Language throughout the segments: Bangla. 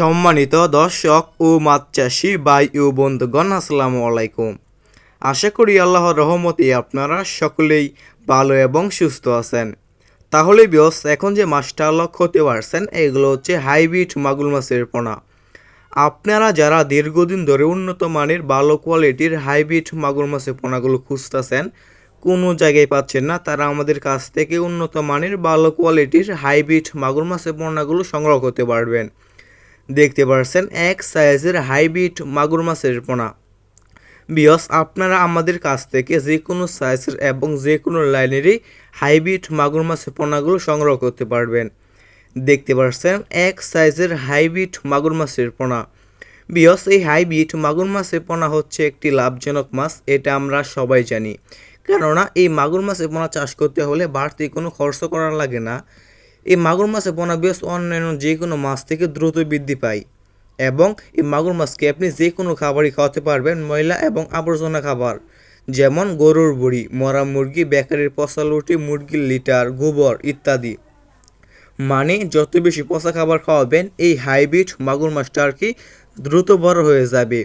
সম্মানিত দর্শক ও মাছ চাষি ভাই ও বন্ধুগণ, আসসালামু আলাইকুম। আশা করি আল্লাহর রহমতে আপনারা সকলেই ভালো এবং সুস্থ আছেন। তাহলে বিয়স এখন যে মাছটা লক্ষ্য হতে পারছেন এগুলো হচ্ছে হাইব্রিড মাগুর মাছের পোনা। আপনারা যারা দীর্ঘদিন ধরে উন্নত মানের ভালো কোয়ালিটির হাইব্রিড মাগুর মাছের পোনাগুলো খুঁজতেছেন, কোনো জায়গায় পাচ্ছেন না, তারা আমাদের কাছ থেকে উন্নত মানের ভালো কোয়ালিটির হাইব্রিড মাগুর মাছের পোনাগুলো সংগ্রহ করতে পারবেন। দেখতে পারছেন এক সাইজের হাইব্রিড মাগুর মাছের পোনা। বিয়স, আপনারা আমাদের কাছ থেকে যে কোনো সাইজের এবং যে কোনো লাইনেরই হাইব্রিড মাগুর মাছের পোনাগুলো সংগ্রহ করতে পারবেন। দেখতে পাচ্ছেন এক সাইজের হাইব্রিড মাগুর মাছের পোনা। বিয়স, এই হাইব্রিড মাগুর মাছের পোনা হচ্ছে একটি লাভজনক মাছ, এটা আমরা সবাই জানি। কেননা, এই মাগুর মাছের পোনা চাষ করতে হলে বাড়তি কোনো খরচ করা লাগে না। এই মাগুর মাছের বেশ অন্যান্য যে কোনো মাছ থেকে দ্রুত বৃদ্ধি পায় এবং এই মাগুর মাছকে আপনি যে কোনো খাবারই খাওয়াতে পারবেন, ময়লা এবং আবর্জনা খাবার। যেমন গরুর বুড়ি, মরা মুরগি, বেকারির পচা লুটি, মুরগির লিটার, গোবর ইত্যাদি। মানে যত বেশি পচা খাবার খাওয়াবেন, এই হাইব্রিড মাগুর মাছটা আর কি দ্রুত বড় হয়ে যাবে।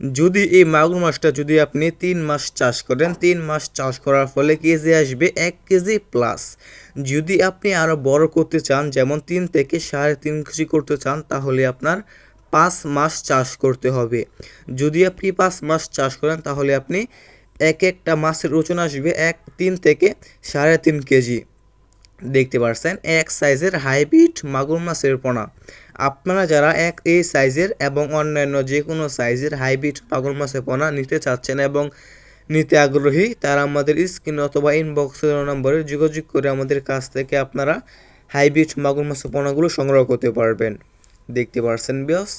যদি এই মাগুর মাছটা যদি আপনি তিন মাস চাষ করেন, তিন মাস চাষ করার ফলে কেজি আসবে এক কেজি প্লাস যদি আপনি আরও বড় করতে চান, যেমন তিন থেকে সাড়ে তিন কেজি করতে চান, তাহলে আপনার পাঁচ মাস চাষ করতে হবে। যদি আপনি পাঁচ মাস চাষ করেন, তাহলে আপনি এক একটা মাছের ওজন আসবে এক, তিন থেকে সাড়ে তিন কেজি। দেখতে পাচ্ছেন এক সাইজের হাইব্রিড মাগুর মাছের পোনা। আপনারা যারা এক, এই সাইজের এবং অন্যান্য যে কোনো সাইজের হাইব্রিড মাগুর মাছের পোনা নিতে চাচ্ছেন এবং নিতে আগ্রহী, তারা আমাদের স্ক্রিন অথবা ইনবক্সের নম্বরে যোগাযোগ করে আমাদের কাছ থেকে আপনারা হাইব্রিড মাগুর মাছের পোনাগুলো সংগ্রহ করতে পারবেন। দেখতে পারছেন বিয়স